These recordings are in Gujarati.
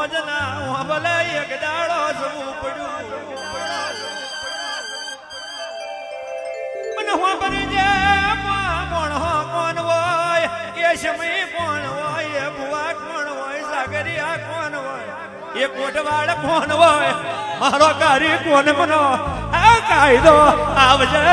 મોજના ભલે એક દાડો જવું પડ્યું. હું ભરી જે હો, કોણ હોય? એ સમય કોણ હોય? એ ભુવા કોણ હોય? સાગરિયા કોણ હોય? એ કોટવાડ કોણ હોય? મારો કારી કોણ બનો? આ કાયદો આવજે.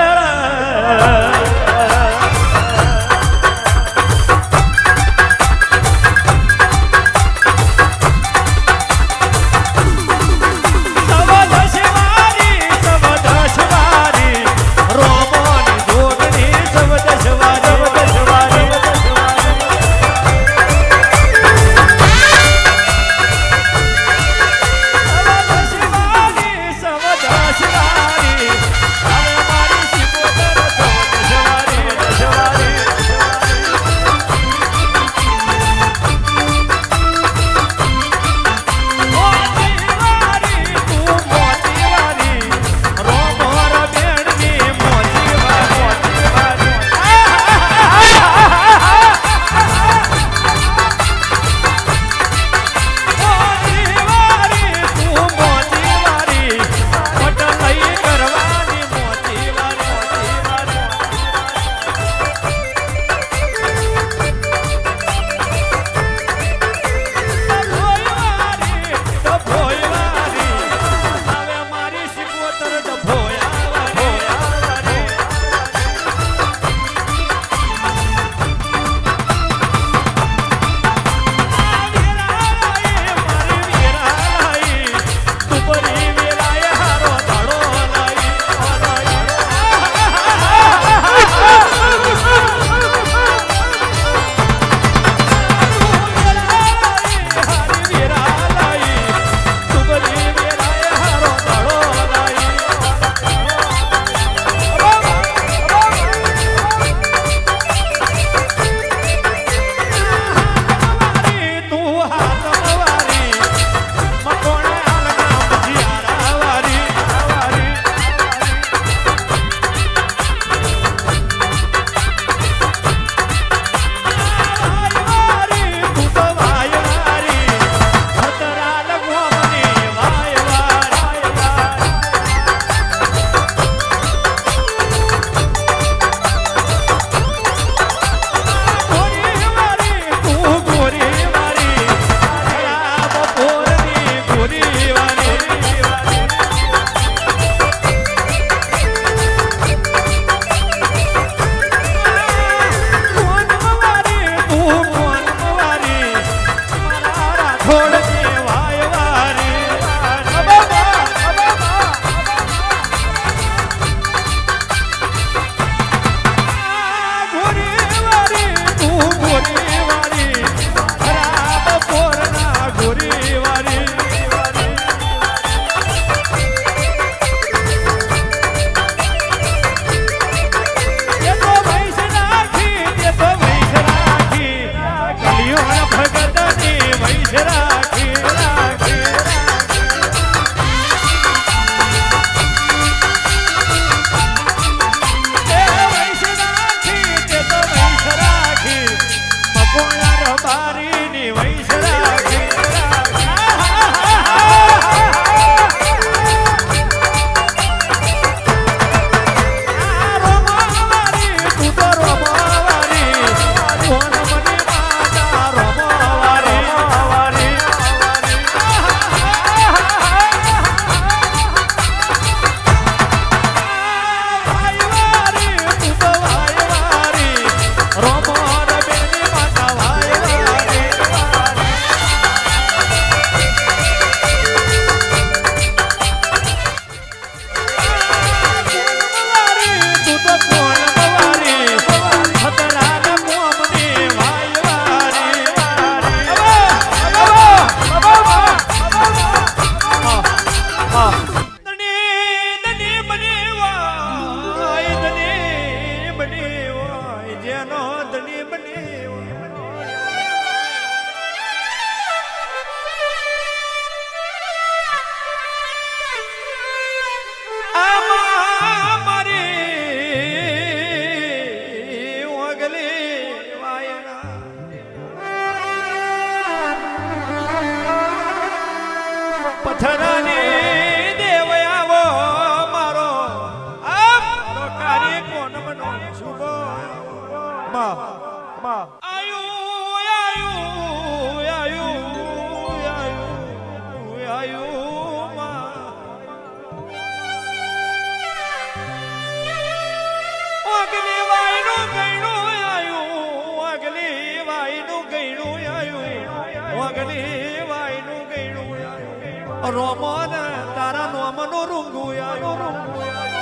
અગલી વાયનું ગયણું રોમન તારા નોમનું રૂંગું રૂંગું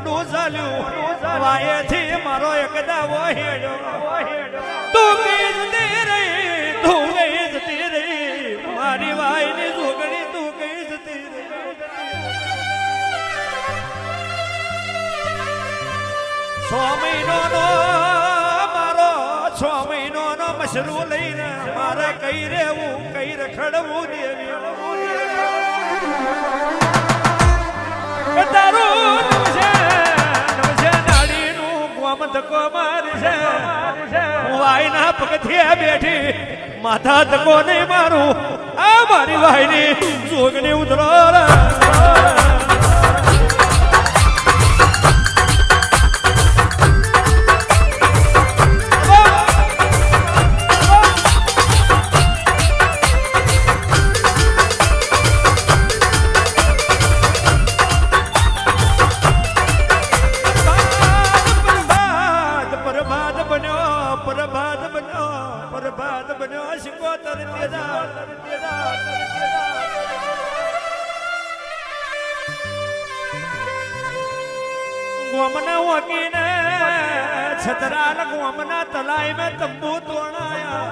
મારું ચાલ્યું ચાલ્યું વાયેથી મારો એક દાવો હેડ્યો. તું જતી રહી, તું ગઈ જતી મારી વાયની જોગણી તું ગઈ જતી મારો છ મહિનોનો મશરૂ લઈને મારે કઈ રહેવું, કઈ રખડવું દેવી. તારું ગોમતકો મારશે હું વાયના પગથિયે બેઠી. માથા તકો નહીં મારું. આ મારી વાયની જોગની ઉતરો વકીને છતરાલ ગોમના તલાઈ મેં તંબુ તોડાયા.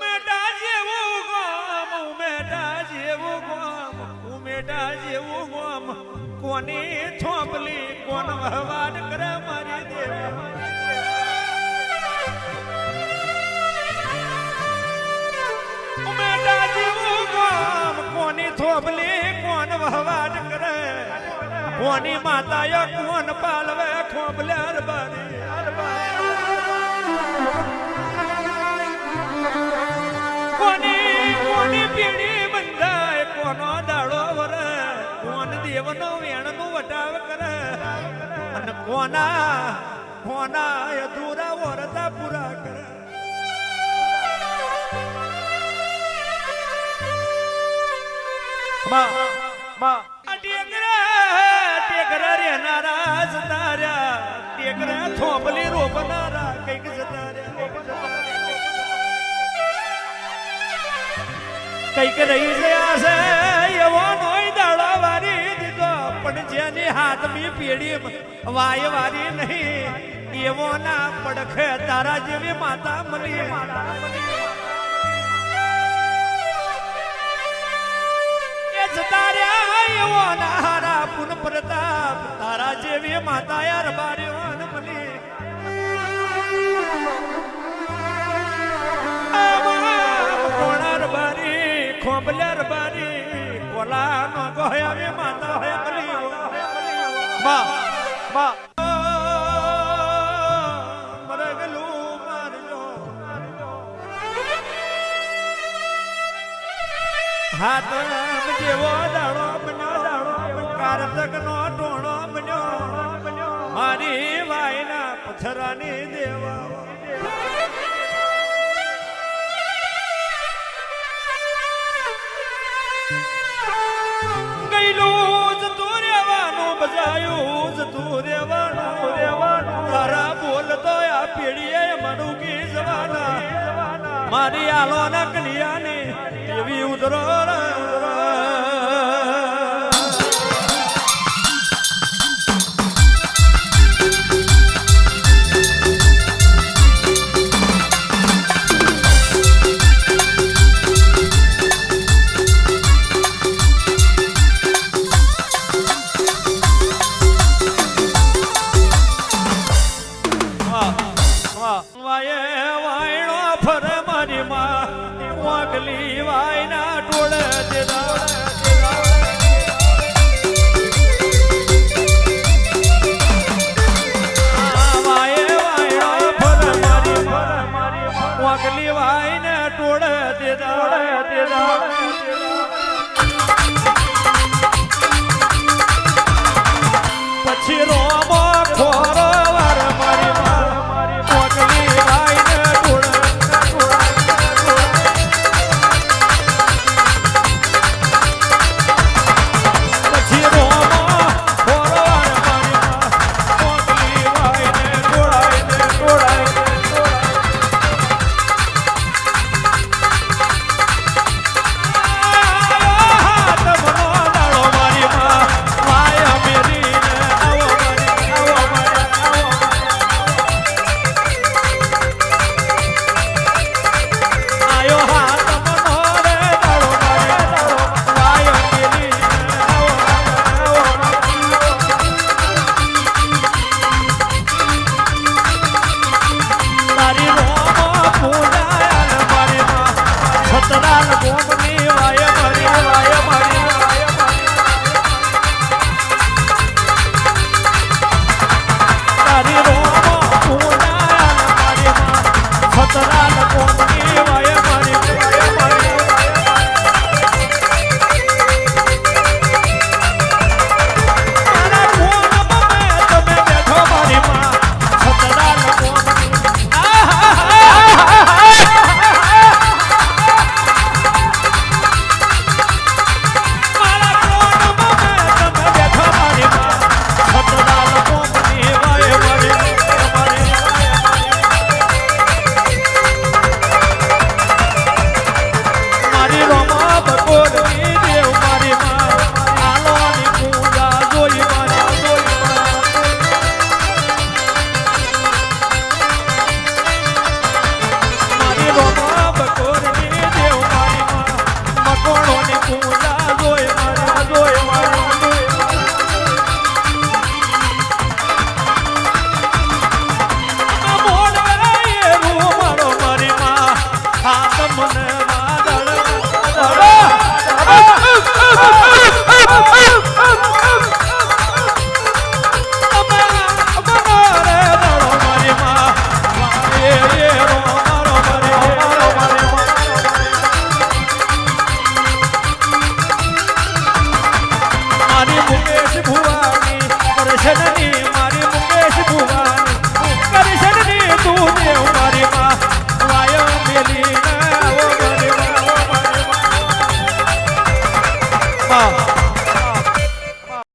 મેટા જેવું ગોમ ઉમેટા જેવું ગોમ ઉમેડા જેવું ગોમ. કોની થોપલી કોણ વહવાટ કરે મારી દેવી? કોની કોણ વહવાટ કરે. કોની માતાએ કોણ પાલવે ખોબલ્યાર બારી કોની કોની પીડી બંધાય, કોનો દાડો વરે. કોન દેવનો વેણનું વટાવ કરે. અને કોના કોના અધૂરા વરતા પૂરા કરે. માં માં. ટેકરા રહેનારા જતા રહ્યા ટેકરા થોપલી રોપનારા કંઈક જતા રહ્યા કંઈક રહી ગયા છે, એવો નોય દાડા વારી દીધો. પણ જેની હાથમી પેઢી વાય વારી નહીં, એવો ના પડખે તારા જેવી માતા મળી. એ પ્રતાપ તારા જેવી માતા યાર બાર્યો મળી કોણાર બારી, ખોબલર બારી કોલા નો ગોયા વે માતા હે મલી માં માં. હાથ જેવો દાડો કારતક નો ટોણો બન્યો. મારી વાયના પથરાની દેવા. ગયેલું જતું રહેવાનું, બજાયું જતું રહેવાનું રહેવાનું. તારા બોલતો આ પેઢીએ મારું જવાના. મારી આલો ના કલિયાની એવી ઉતરો ટોળ દીધા દીધા પછી રોમો